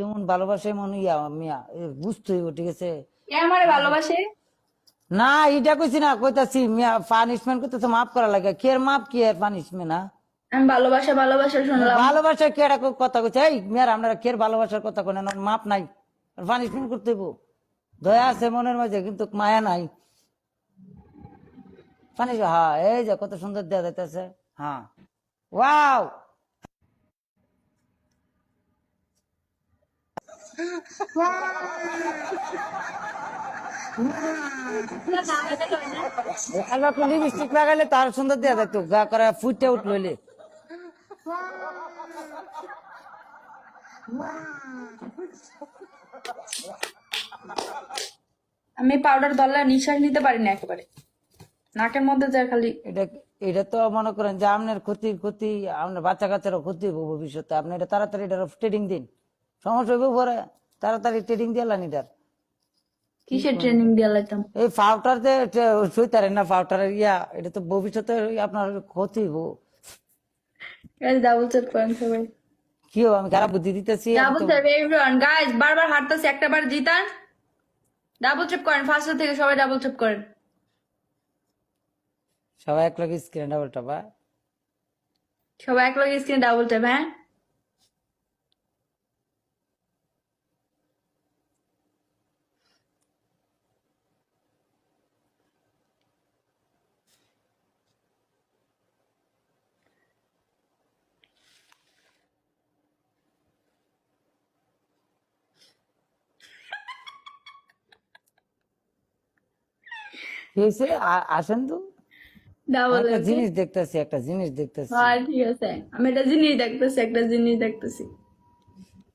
যেমন ভালোবাসে মন ইয়া মিয়া? বুঝতে হইব ঠিক আছে? আমারে ভালোবাসে? না এটা কইছি না কইতাছি মিয়া পানিশমেন্ট করতেছে মাফ করা লাগে। কি আর মাপ কি আর পানিশমেন্ট না? আমি ভালোবাসা ভালোবাসা শুনলাম। ভালোবাসা কি একটা কথা কইছে? এই মিয়ার আমরা কে ভালোবাসার কথা কোন মাপ নাই। পানিশমেন্ট করতে হইব। দয়া আছে মনের মাঝে কিন্তু মায়া নাই। পানি হ্যাঁ এই যে কত সুন্দর দেওয়া যাইতেছে। হ্যাঁ। ওয়াও লিপস্টিক লাগাইলে তার সুন্দর দেওয়া যেত গা করে ফুটে উঠলে আমি পাউডার দলে নিঃশ্বাস নিতে পারি না একেবারে। নাকের মধ্যে যায় খালি। এটা এটা তো মনে করেন যে আপনার ক্ষতি ক্ষতি আপনার বাচ্চা কাচ্চারও ক্ষতি ভবিষ্যতে। আপনি এটা তাড়াতাড়ি এটা ট্রেডিং দিন। সমস্যা হইব পরে তাড়াতাড়ি ট্রেডিং দিয়ে লানি এটার কিসের ট্রেনিং দিয়ে লাইতাম এই ফাউটার যে সইতারে না ফাউটার ইয়া এটা তো ভবিষ্যতে আপনার ক্ষতি হইব। ডাবল চেক করেন সবাই কি আমি খারাপ বুদ্ধি দিতেছি ডাবল চেক এভরিওয়ান গাইস বারবার হাঁটতেছি একটা বার জিতান। ডাবল চেক করেন ফার্স্ট থেকে সবাই ডাবল চেক করেন। সবাই এক লগে স্ক্রিন ডাবল টাপা সবাই এক লগে স্ক্রিনে ডাবল ট্যাপ হ্যাঁ? আ- আসেন তো। একটা জিনিস দেখতেছি একটা জিনিস দেখতেছি। হ্যাঁ ঠিক আছে। আমি একটা জিনিস দেখতেছি একটা জিনিস দেখতেছি।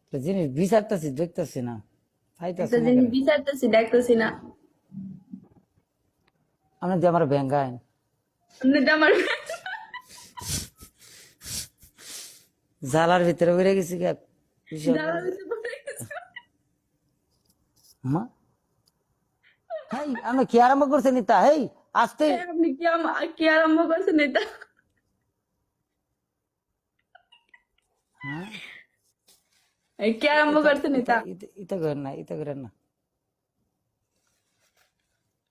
একটা জিনিস বিচারতেছি দেখতেছি না। একটা জিনিস বিচারতেছি দেখতেছি না। আপনি দিয়ে আমার ব্যাঙ্গাইন আপনি তো আমার জালার ভিতরে বেড়ে গেছি গেছে। মা? হাই কি আরম্ভ করছে নিতা হেই আস্তে। আপনি কি কি আরম্ভ করছেন এটা? হ্যাঁ? কি আরম্ভ করছেন এটা? ইতা- ইতা করেন না ইতা করেন না।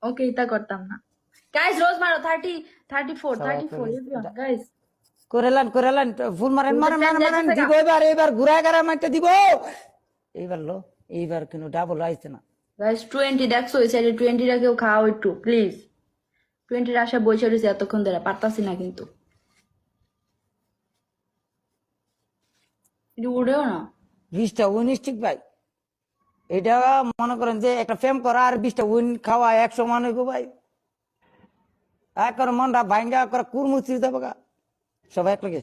ওকে এটা করতাম না। গাইস রোজ মারো thirty thirty four thirty four guys করেলান করেলান ফুল মারেন মারেন মারেন দিব এবার এবার ঘুরা গারা দিব। এইবার লো এইবার কিন্তু ডাবল আইছে না। গাইস টোয়েন্টি দেখছ? ওই সাইডে টোয়েন্টিটা কেউ খাও একটু প্লিজ টোয়েন্টির আশা বসে রয়েছে এতক্ষণ ধরে, পারতাছি না কিন্তু। একটু উড়েও না? বিশটা উইন স্টিক ভাই। এটা মনে করেন যে একটা ফেম করা আর বিশটা উইন খাওয়া এক সমান হইব ভাই। এক করে মনটা ভাঙ্গা করে কুরমুচি দেবো সবাই এক লগে